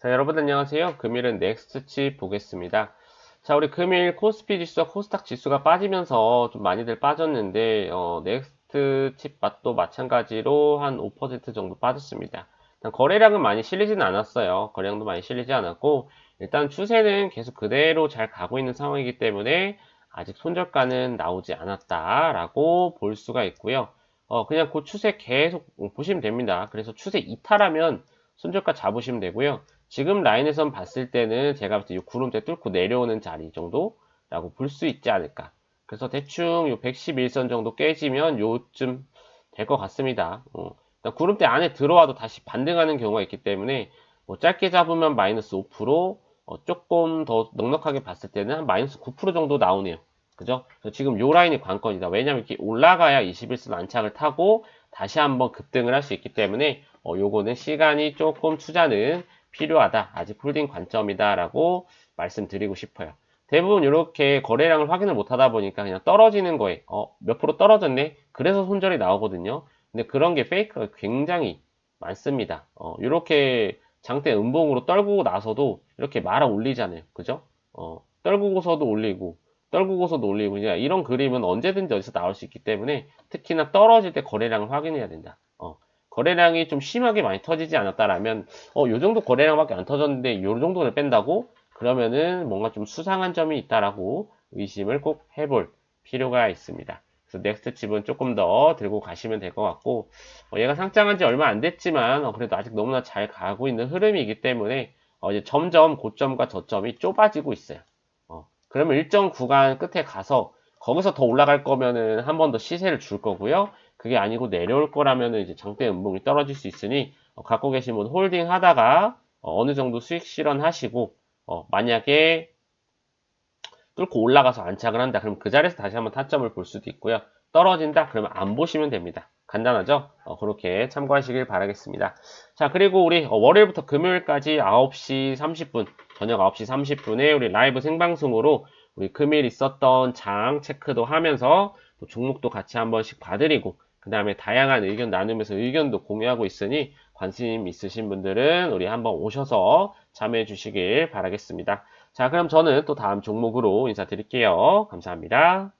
자, 여러분 안녕하세요. 금일은 넥스트칩 보겠습니다. 자, 우리 금일 코스피 지수와 코스닥 지수가 빠지면서 좀 많이들 빠졌는데, 어, 넥스트칩 맛도 마찬가지로 한 5% 정도 빠졌습니다. 거래량은 많이 실리지는 않았어요. 거래량도 많이 실리지 않았고, 일단 추세는 계속 그대로 잘 가고 있는 상황이기 때문에 아직 손절가는 나오지 않았다라고 볼 수가 있고요. 어, 그냥 그 추세 계속 보시면 됩니다. 그래서 추세 이탈하면 손절가 잡으시면 되고요. 지금 라인에선 봤을 때는 제가 봤을 때 이 구름대 뚫고 내려오는 자리 정도라고 볼 수 있지 않을까. 그래서 대충 요 111선 정도 깨지면 요쯤 될 것 같습니다. 어, 일단 구름대 안에 들어와도 다시 반등하는 경우가 있기 때문에 뭐 짧게 잡으면 마이너스 5%, 어, 조금 더 넉넉하게 봤을 때는 한 마이너스 9% 정도 나오네요. 그죠? 지금 요 라인이 관건이다. 왜냐면 이렇게 올라가야 21선 안착을 타고 다시 한번 급등을 할 수 있기 때문에 어, 요거는 시간이 조금 투자는 필요하다. 아직 홀딩 관점이다 라고 말씀드리고 싶어요. 대부분 이렇게 거래량을 확인을 못 하다 보니까 그냥 떨어지는 거에 어, 몇 프로 떨어졌네. 그래서 손절이 나오거든요. 근데 그런 게 페이크가 굉장히 많습니다. 어, 이렇게 장대 음봉으로 떨구고 나서도 이렇게 말아 올리잖아요. 그죠? 어, 떨구고서도 올리고 떨구고서도 올리고 이런 그림은 언제든지 어디서 나올 수 있기 때문에 특히나 떨어질 때 거래량을 확인해야 된다. 어, 거래량이 좀 심하게 많이 터지지 않았다라면 어, 요 정도 거래량밖에 안 터졌는데 요 정도를 뺀다고 그러면은 뭔가 좀 수상한 점이 있다라고 의심을 꼭 해볼 필요가 있습니다. 그래서 넥스트 칩은 조금 더 들고 가시면 될 것 같고 어, 얘가 상장한 지 얼마 안 됐지만 어, 그래도 아직 너무나 잘 가고 있는 흐름이기 때문에 어, 이제 점점 고점과 저점이 좁아지고 있어요. 어, 그러면 일정 구간 끝에 가서 거기서 더 올라갈 거면은 한 번 더 시세를 줄 거고요. 그게 아니고 내려올 거라면은 이제 장대 음봉이 떨어질 수 있으니 어, 갖고 계신 분 홀딩 하다가 어, 느 정도 수익 실현하시고 어, 만약에 뚫고 올라가서 안착을 한다. 그럼 그 자리에서 다시 한번 타점을 볼 수도 있고요. 떨어진다? 그러면 안 보시면 됩니다. 간단하죠? 어, 그렇게 참고하시길 바라겠습니다. 자, 그리고 우리 어, 월요일부터 금요일까지 9시 30분, 저녁 9시 30분에 우리 라이브 생방송으로 우리 금일 있었던 장 체크도 하면서 또 종목도 같이 한 번씩 봐드리고 그 다음에 다양한 의견 나누면서 의견도 공유하고 있으니 관심 있으신 분들은 우리 한번 오셔서 참여해 주시길 바라겠습니다. 자, 그럼 저는 또 다음 종목으로 인사드릴게요. 감사합니다.